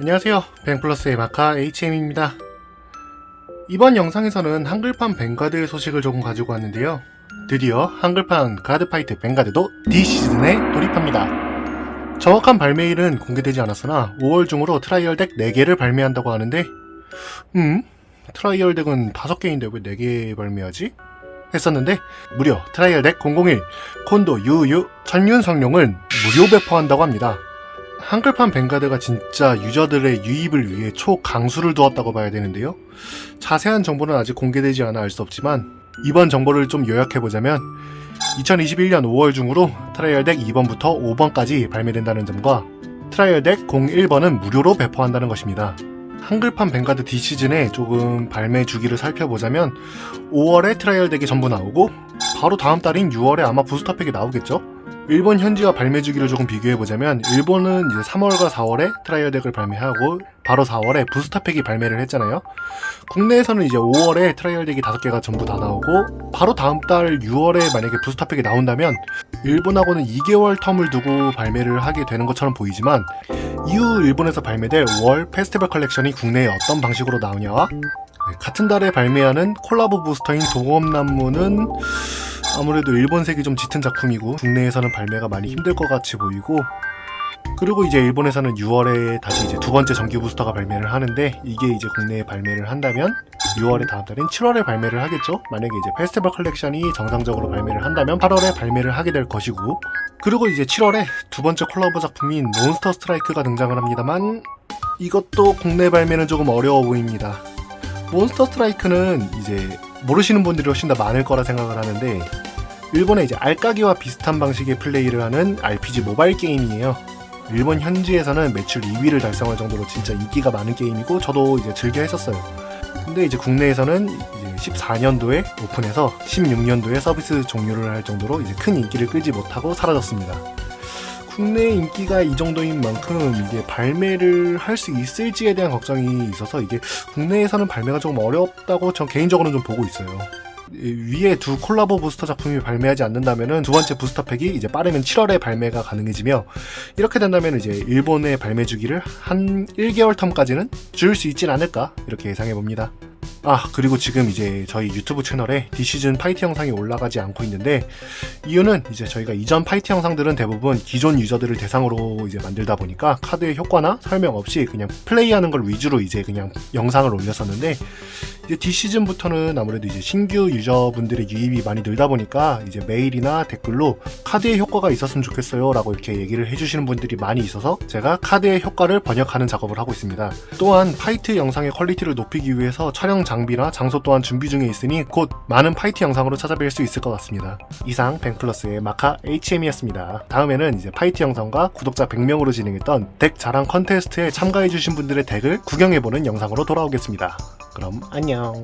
안녕하세요. 뱅플러스의 마카 HM입니다. 이번 영상에서는 한글판 뱅가드 소식을 조금 가지고 왔는데요. 드디어 한글판 가드파이트 뱅가드도 D시즌에 돌입합니다. 정확한 발매일은 공개되지 않았으나 5월 중으로 트라이얼 덱 4개를 발매한다고 하는데 음? 트라이얼 덱은 5개인데 왜 4개 발매하지? 했었는데 무려 트라이얼 덱 001 콘도 유유 천륜 성룡을 무료 배포한다고 합니다. 한글판 뱅가드가 진짜 유저들의 유입을 위해 초강수를 두었다고 봐야 되는데요. 자세한 정보는 아직 공개되지 않아 알 수 없지만 이번 정보를 좀 요약해보자면 2021년 5월 중으로 트라이얼 덱 2번부터 5번까지 발매된다는 점과 트라이얼 덱 01번은 무료로 배포한다는 것입니다. 한글판 뱅가드 D시즌에 조금 발매 주기를 살펴보자면 5월에 트라이얼 덱이 전부 나오고 바로 다음 달인 6월에 아마 부스터팩이 나오겠죠? 일본 현지와 발매 주기를 조금 비교해 보자면 일본은 이제 3월과 4월에 트라이얼 덱을 발매하고 바로 4월에 부스터팩이 발매를 했잖아요. 국내에서는 이제 5월에 트라이얼 덱이 5개가 전부 다 나오고 바로 다음 달 6월에 만약에 부스터팩이 나온다면 일본하고는 2개월 텀을 두고 발매를 하게 되는 것처럼 보이지만 이후 일본에서 발매될 5월 페스티벌 컬렉션이 국내에 어떤 방식으로 나오냐와 네, 같은 달에 발매하는 콜라보 부스터인 도검남무는 아무래도 일본색이 좀 짙은 작품이고 국내에서는 발매가 많이 힘들 것 같이 보이고 그리고 이제 일본에서는 6월에 다시 이제 두 번째 정규 부스터가 발매를 하는데 이게 이제 국내에 발매를 한다면 6월에 다음 달인 7월에 발매를 하겠죠. 만약에 이제 페스티벌 컬렉션이 정상적으로 발매를 한다면 8월에 발매를 하게 될 것이고 그리고 이제 7월에 두 번째 콜라보 작품인 몬스터 스트라이크가 등장을 합니다만 이것도 국내 발매는 조금 어려워 보입니다. 몬스터 스트라이크는 이제 모르시는 분들이 훨씬 더 많을 거라 생각을 하는데 일본의 이제 알까기와 비슷한 방식의 플레이를 하는 RPG 모바일 게임이에요. 일본 현지에서는 매출 2위를 달성할 정도로 진짜 인기가 많은 게임이고 저도 이제 즐겨 했었어요. 근데 이제 국내에서는 이제 14년도에 오픈해서 16년도에 서비스 종료를 할 정도로 이제 큰 인기를 끌지 못하고 사라졌습니다. 국내 인기가 이 정도인 만큼 이게 발매를 할 수 있을지에 대한 걱정이 있어서 이게 국내에서는 발매가 조금 어렵다고 전 개인적으로는 좀 보고 있어요. 이 위에 두 콜라보 부스터 작품이 발매하지 않는다면은 두 번째 부스터 팩이 이제 빠르면 7월에 발매가 가능해지며 이렇게 된다면 이제 일본의 발매 주기를 한 1개월 텀까지는 줄 수 있진 않을까 이렇게 예상해 봅니다. 아 그리고 지금 이제 저희 유튜브 채널에 디시즌 파이트 영상이 올라가지 않고 있는데 이유는 이제 저희가 이전 파이트 영상들은 대부분 기존 유저들을 대상으로 이제 만들다 보니까 카드의 효과나 설명 없이 그냥 플레이하는 걸 위주로 이제 그냥 영상을 올렸었는데 이제 디시즌부터는 아무래도 이제 신규 유저분들의 유입이 많이 늘다 보니까 이제 메일이나 댓글로 카드의 효과가 있었으면 좋겠어요 라고 이렇게 얘기를 해주시는 분들이 많이 있어서 제가 카드의 효과를 번역하는 작업을 하고 있습니다. 또한 파이트 영상의 퀄리티를 높이기 위해서 촬영 장비나 장소 또한 준비 중에 있으니 곧 많은 파이트 영상으로 찾아뵐 수 있을 것 같습니다. 이상 뱅플러스의 마카 HM이었습니다. 다음에는 이제 파이트 영상과 구독자 100명으로 진행했던 덱 자랑 컨테스트에 참가해주신 분들의 덱을 구경해보는 영상으로 돌아오겠습니다. 그럼 안녕.